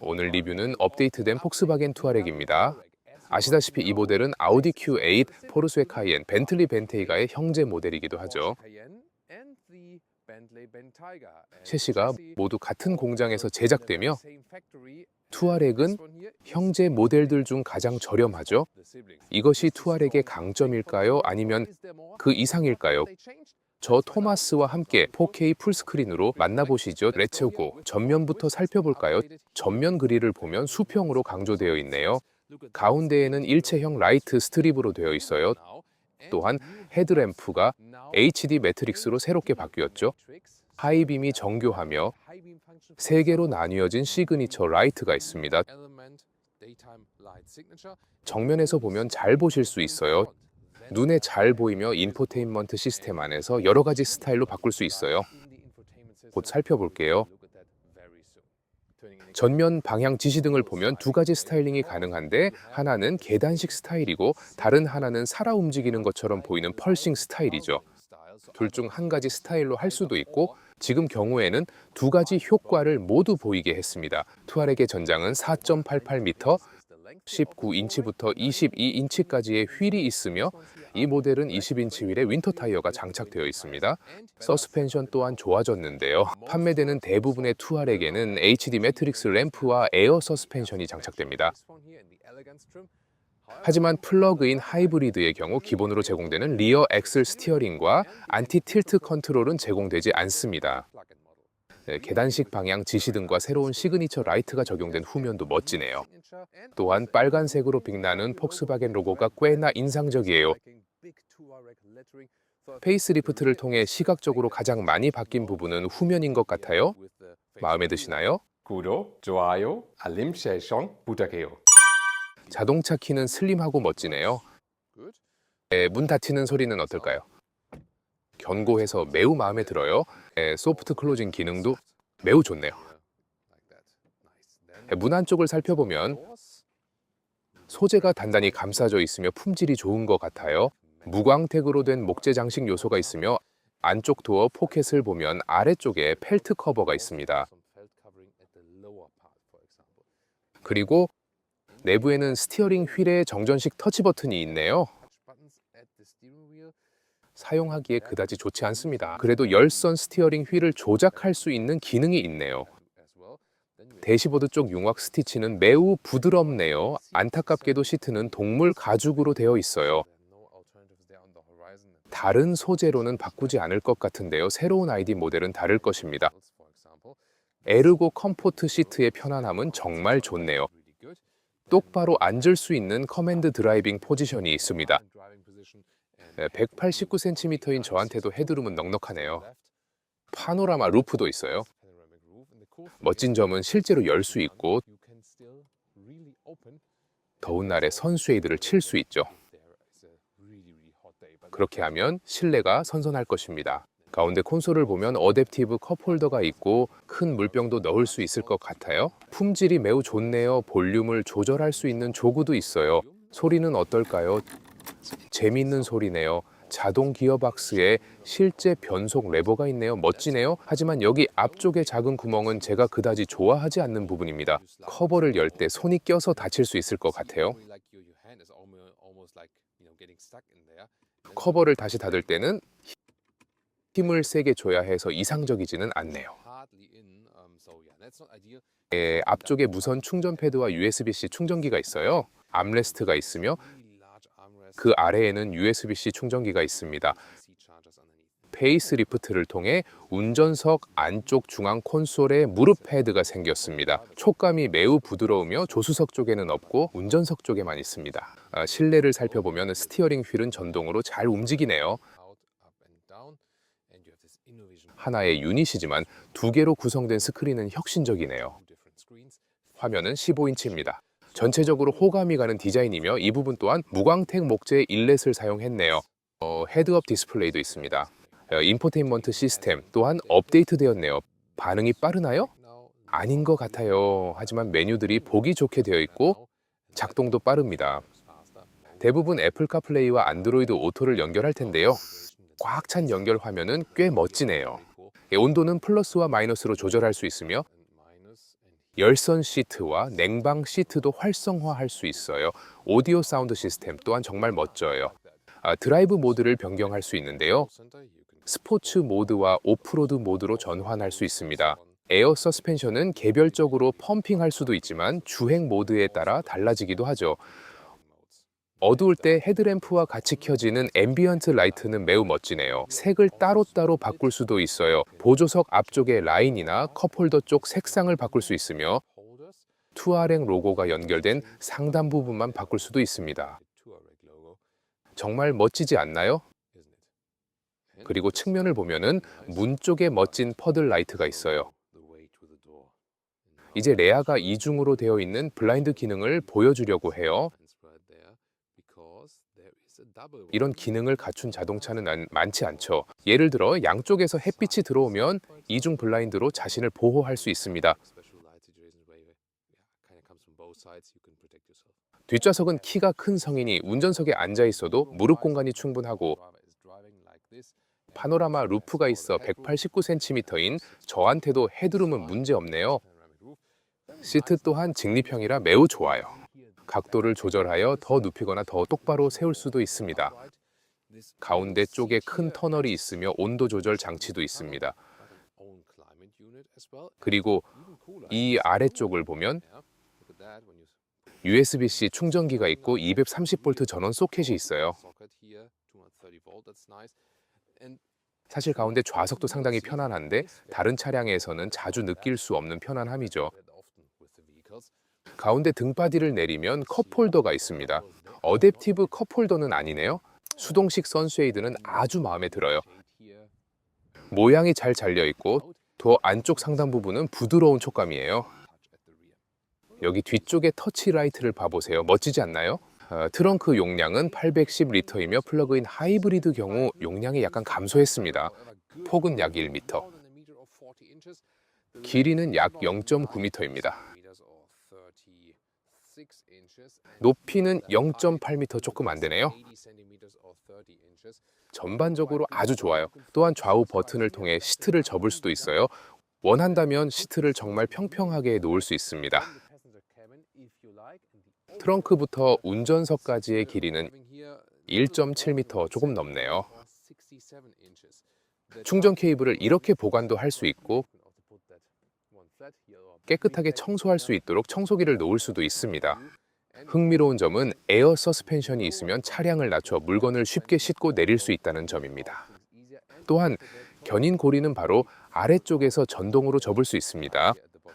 오늘 리뷰는 업데이트된 폭스바겐 투아렉입니다. 아시다시피 이 모델은 아우디 Q8, 포르쉐 카이엔, 벤틀리 벤테이가의 형제 모델이기도 하죠. 셰시가 모두 같은 공장에서 제작되며 투아렉은 형제 모델들 중 가장 저렴하죠. 이것이 투아렉의 강점일까요? 아니면 그 이상일까요? 저 토마스와 함께 4K 풀스크린으로 만나보시죠. 레츠고 전면부터 살펴볼까요? 전면 그릴을 보면 수평으로 강조되어 있네요. 가운데에는 일체형 라이트 스트립으로 되어 있어요. 또한 헤드램프가 HD 매트릭스로 새롭게 바뀌었죠. 하이빔이 정교하며 세 개로 나뉘어진 시그니처 라이트가 있습니다. 정면에서 보면 잘 보실 수 있어요. 눈에 잘 보이며 인포테인먼트 시스템 안에서 여러 가지 스타일로 바꿀 수 있어요. 곧 살펴볼게요. 전면 방향 지시등을 보면 두 가지 스타일링이 가능한데 하나는 계단식 스타일이고 다른 하나는 살아 움직이는 것처럼 보이는 펄싱 스타일이죠. 둘 중 한 가지 스타일로 할 수도 있고 지금 경우에는 두 가지 효과를 모두 보이게 했습니다. 투아렉의 전장은 4.88m, 19인치부터 22인치까지의 휠이 있으며 이 모델은 20인치 휠에 윈터 타이어가 장착되어 있습니다. 서스펜션 또한 좋아졌는데요. 판매되는 대부분의 투아렉에는 HD 매트릭스 램프와 에어 서스펜션이 장착됩니다. 하지만 플러그인 하이브리드의 경우 기본으로 제공되는 리어 엑셀 스티어링과 안티 틸트 컨트롤은 제공되지 않습니다. 네, 계단식 방향 지시등과 새로운 시그니처 라이트가 적용된 후면도 멋지네요. 또한 빨간색으로 빛나는 폭스바겐 로고가 꽤나 인상적이에요. 페이스리프트를 통해 시각적으로 가장 많이 바뀐 부분은 후면인 것 같아요. 마음에 드시나요? 구독, 좋아요, 알림 설정 부탁해요. 자동차 키는 슬림하고 멋지네요. 에, 문 닫히는 소리는 어떨까요? 견고해서 매우 마음에 들어요. 에, 소프트 클로징 기능도 매우 좋네요. 에, 문 안 쪽을 살펴보면 소재가 단단히 감싸져 있으며 품질이 좋은 것 같아요. 무광택으로 된 목재 장식 요소가 있으며 안쪽 도어 포켓을 보면 아래쪽에 펠트 커버가 있습니다. 그리고 내부에는 스티어링 휠에 정전식 터치 버튼이 있네요. 사용하기에 그다지 좋지 않습니다. 그래도 열선 스티어링 휠을 조작할 수 있는 기능이 있네요. 대시보드 쪽 융합 스티치는 매우 부드럽네요. 안타깝게도 시트는 동물 가죽으로 되어 있어요. 다른 소재로는 바꾸지 않을 것 같은데요. 새로운 아이디 모델은 다를 것입니다. 에르고 컴포트 시트의 편안함은 정말 좋네요. 똑바로 앉을 수 있는 커맨드 드라이빙 포지션이 있습니다. 189cm인 저한테도 헤드룸은 넉넉하네요. 파노라마 루프도 있어요. 멋진 점은 실제로 열 수 있고 더운 날에 선쉐이드를 칠 수 있죠. 그렇게 하면 실내가 선선할 것입니다. 가운데 콘솔을 보면 어댑티브 컵홀더가 있고 큰 물병도 넣을 수 있을 것 같아요. 품질이 매우 좋네요. 볼륨을 조절할 수 있는 조구도 있어요. 소리는 어떨까요? 재미있는 소리네요. 자동 기어박스에 실제 변속 레버가 있네요. 멋지네요. 하지만 여기 앞쪽의 작은 구멍은 제가 그다지 좋아하지 않는 부분입니다. 커버를 열 때 손이 껴서 다칠 수 있을 것 같아요. 커버를 다시 닫을 때는 힘을 세게 줘야 해서 이상적이지는 않네요. 예, 앞쪽에 무선 충전 패드와 USB-C 충전기가 있어요. 암레스트가 있으며 그 아래에는 USB-C 충전기가 있습니다. 페이스 리프트를 통해 운전석 안쪽 중앙 콘솔에 무릎 패드가 생겼습니다. 촉감이 매우 부드러우며 조수석 쪽에는 없고 운전석 쪽에만 있습니다. 아, 실내를 살펴보면 스티어링 휠은 전동으로 잘 움직이네요. 하나의 유닛이지만 두 개로 구성된 스크린은 혁신적이네요. 화면은 15인치입니다. 전체적으로 호감이 가는 디자인이며 이 부분 또한 무광택 목재 일렛을 사용했네요. 어, 헤드업 디스플레이도 있습니다. 어, 인포테인먼트 시스템 또한 업데이트되었네요. 반응이 빠르나요? 아닌 것 같아요. 하지만 메뉴들이 보기 좋게 되어 있고 작동도 빠릅니다. 대부분 애플 카플레이와 안드로이드 오토를 연결할 텐데요. 꽉 찬 연결 화면은 꽤 멋지네요. 예, 온도는 플러스와 마이너스로 조절할 수 있으며 열선 시트와 냉방 시트도 활성화할 수 있어요. 오디오 사운드 시스템 또한 정말 멋져요. 아, 드라이브 모드를 변경할 수 있는데요. 스포츠 모드와 오프로드 모드로 전환할 수 있습니다. 에어 서스펜션은 개별적으로 펌핑할 수도 있지만 주행 모드에 따라 달라지기도 하죠. 어두울 때 헤드램프와 같이 켜지는 앰비언트 라이트는 매우 멋지네요. 색을 따로따로 바꿀 수도 있어요. 보조석 앞쪽의 라인이나 컵홀더 쪽 색상을 바꿀 수 있으며 투아랭 로고가 연결된 상단 부분만 바꿀 수도 있습니다. 정말 멋지지 않나요? 그리고 측면을 보면은 문 쪽에 멋진 퍼들 라이트가 있어요. 이제 레아가 이중으로 되어 있는 블라인드 기능을 보여주려고 해요. 이런 기능을 갖춘 자동차는 안- 많지 않죠. 예를 들어 양쪽에서 햇빛이 들어오면 이중 블라인드로 자신을 보호할 수 있습니다. 뒷좌석은 키가 큰 성인이 운전석에 앉아 있어도 무릎 공간이 충분하고 파노라마 루프가 있어 189cm인 저한테도 헤드룸은 문제 없네요. 시트 또한 직립형이라 매우 좋아요. 각도를 조절하여 더 눕히거나 더 똑바로 세울 수도 있습니다. 가운데 쪽에 큰 터널이 있으며 온도 조절 장치도 있습니다. 그리고 이 아래쪽을 보면 USB-C 충전기가 있고 230V 전원 소켓이 있어요. 사실 가운데 좌석도 상당히 편안한데 다른 차량에서는 자주 느낄 수 없는 편안함이죠. 가운데 등받이를 내리면 컵홀더가 있습니다. 어댑티브 컵홀더는 아니네요. 수동식 선쉐이드는 아주 마음에 들어요. 모양이 잘 잘려 있고 도어 안쪽 상단 부분은 부드러운 촉감이에요. 여기 뒤쪽에 터치 라이트를 봐보세요. 멋지지 않나요? 어, 트렁크 용량은 810리터이며 플러그인 하이브리드 경우 용량이 약간 감소했습니다. 폭은 약 1m, 길이는 약 0.9m입니다. 높이는 0.8m 조금 안 되네요. 전반적으로 아주 좋아요. 또한 좌우 버튼을 통해 시트를 접을 수도 있어요. 원한다면 시트를 정말 평평하게 놓을 수 있습니다. 트렁크부터 운전석까지의 길이는 1.7m 조금 넘네요. 충전 케이블을 이렇게 보관도 할 수 있고 깨끗하게 청소할 수 있도록 청소기를 놓을 수도 있습니다. 흥미로운 점은 에어 서스펜션이 있으면 차량을 낮춰 물건을 쉽게 싣고 내릴 수 있다는 점입니다. 또한 견인 고리는 바로 아래쪽에서 전동으로 접을 수 있습니다.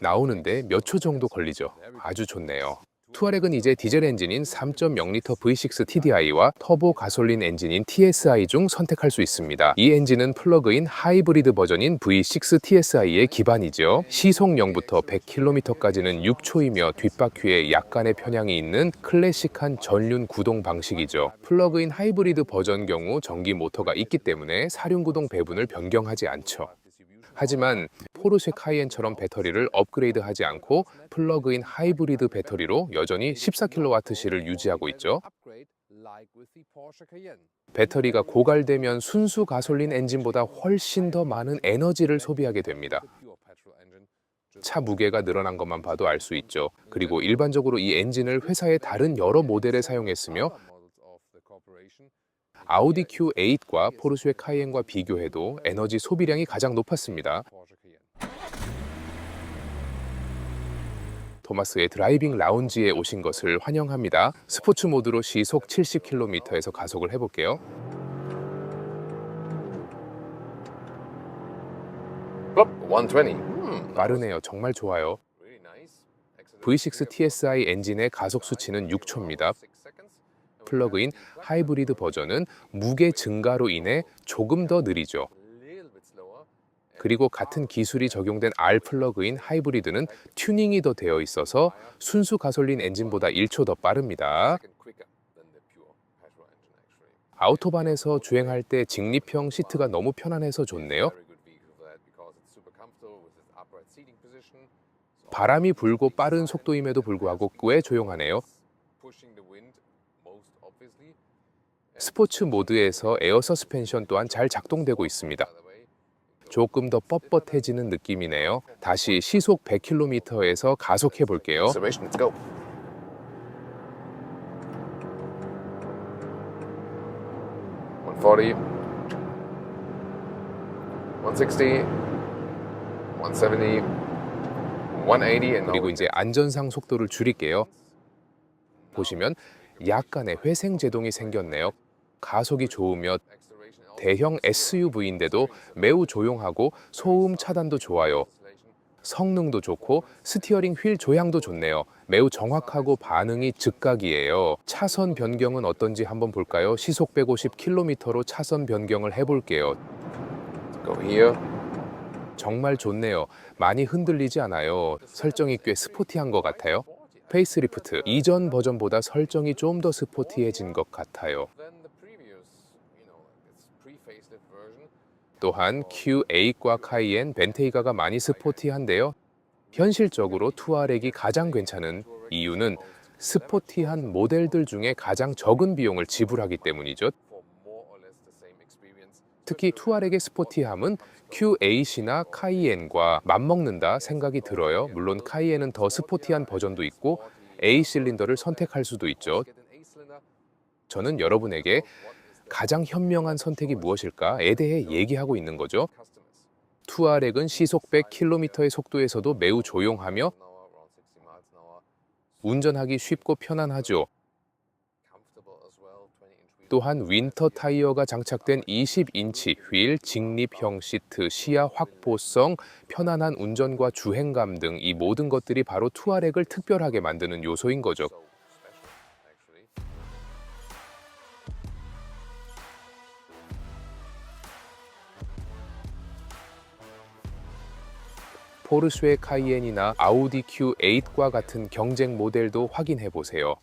나오는데 몇 초 정도 걸리죠. 아주 좋네요. 투아렉은 이제 디젤 엔진인 3.0L V6 TDI와 터보 가솔린 엔진인 TSI 중 선택할 수 있습니다. 이 엔진은 플러그인 하이브리드 버전인 V6 TSI의 기반이죠. 시속 0부터 100km까지는 6초이며 뒷바퀴에 약간의 편향이 있는 클래식한 전륜 구동 방식이죠. 플러그인 하이브리드 버전 경우 전기 모터가 있기 때문에 사륜 구동 배분을 변경하지 않죠. 하지만 포르쉐 카이엔처럼 배터리를 업그레이드하지 않고 플러그인 하이브리드 배터리로 여전히 14kWh를 유지하고 있죠. 배터리가 고갈되면 순수 가솔린 엔진보다 훨씬 더 많은 에너지를 소비하게 됩니다. 차 무게가 늘어난 것만 봐도 알 수 있죠. 그리고 일반적으로 이 엔진을 회사의 다른 여러 모델에 사용했으며 아우디 Q8과 포르쉐 카이엔과 비교해도 에너지 소비량이 가장 높았습니다. 토마스의 드라이빙 라운지에 오신 것을 환영합니다. 스포츠 모드로 시속 70km에서 가속을 해볼게요. Plop, 120. Hmm, 빠르네요. 정말 좋아요. really nice. Excellent. V6 TSI 엔진의 가속 수치는 6초입니다. 플러그인 하이브리드 버전은 무게 증가로 인해 조금 더 느리죠. 그리고 같은 기술이 적용된 R 플러그인 하이브리드는 튜닝이 더 되어 있어서 순수 가솔린 엔진보다 1초 더 빠릅니다. 아우토반에서 주행할 때 직립형 시트가 너무 편안해서 좋네요. 바람이 불고 빠른 속도임에도 불구하고 꽤 조용하네요. 스포츠 모드에서 에어 서스펜션 또한 잘 작동되고 있습니다. 조금 더 뻣뻣해지는 느낌이네요. 다시 시속 100km에서 가속해 볼게요. Acceleration, let's go. One forty, one sixty, one seventy, one eighty, and now 그리고 이제 안전상 속도를 줄일게요. 보시면 약간의 회생 제동이 생겼네요. 가속이 좋으며 대형 SUV인데도 매우 조용하고 소음 차단도 좋아요. 성능도 좋고 스티어링 휠 조향도 좋네요. 매우 정확하고 반응이 즉각이에요. 차선 변경은 어떤지 한번 볼까요? 시속 150km로 차선 변경을 해볼게요. go here. 정말 좋네요. 많이 흔들리지 않아요. 설정이 꽤 스포티한 것 같아요. 페이스리프트 이전 버전보다 설정이 좀 더 스포티해진 것 같아요. 또한 Q8과 카이엔 벤테이가가 많이 스포티한데요. 현실적으로 투아렉이 가장 괜찮은 이유는 스포티한 모델들 중에 가장 적은 비용을 지불하기 때문이죠. 특히 투아렉의 스포티함은 Q8이나 카이엔과 맞먹는다 생각이 들어요. 물론 카이엔은 더 스포티한 버전도 있고 A 실린더를 선택할 수도 있죠. 저는 여러분에게 가장 현명한 선택이 무엇일까에 대해 얘기하고 있는 거죠. 투아렉은 시속 100km의 속도에서도 매우 조용하며 An hour, around 60 miles an hour. 운전하기 쉽고 편안하죠. Comfortable as well. 20-inch wheel. 또한 윈터 타이어가 장착된 20인치 휠, 직립형 시트, 시야 확보성, 편안한 운전과 주행감 등 이 모든 것들이 바로 투아렉을 특별하게 만드는 요소인 거죠. 포르쉐 카이엔이나 아우디 Q8과 같은 경쟁 모델도 확인해 보세요.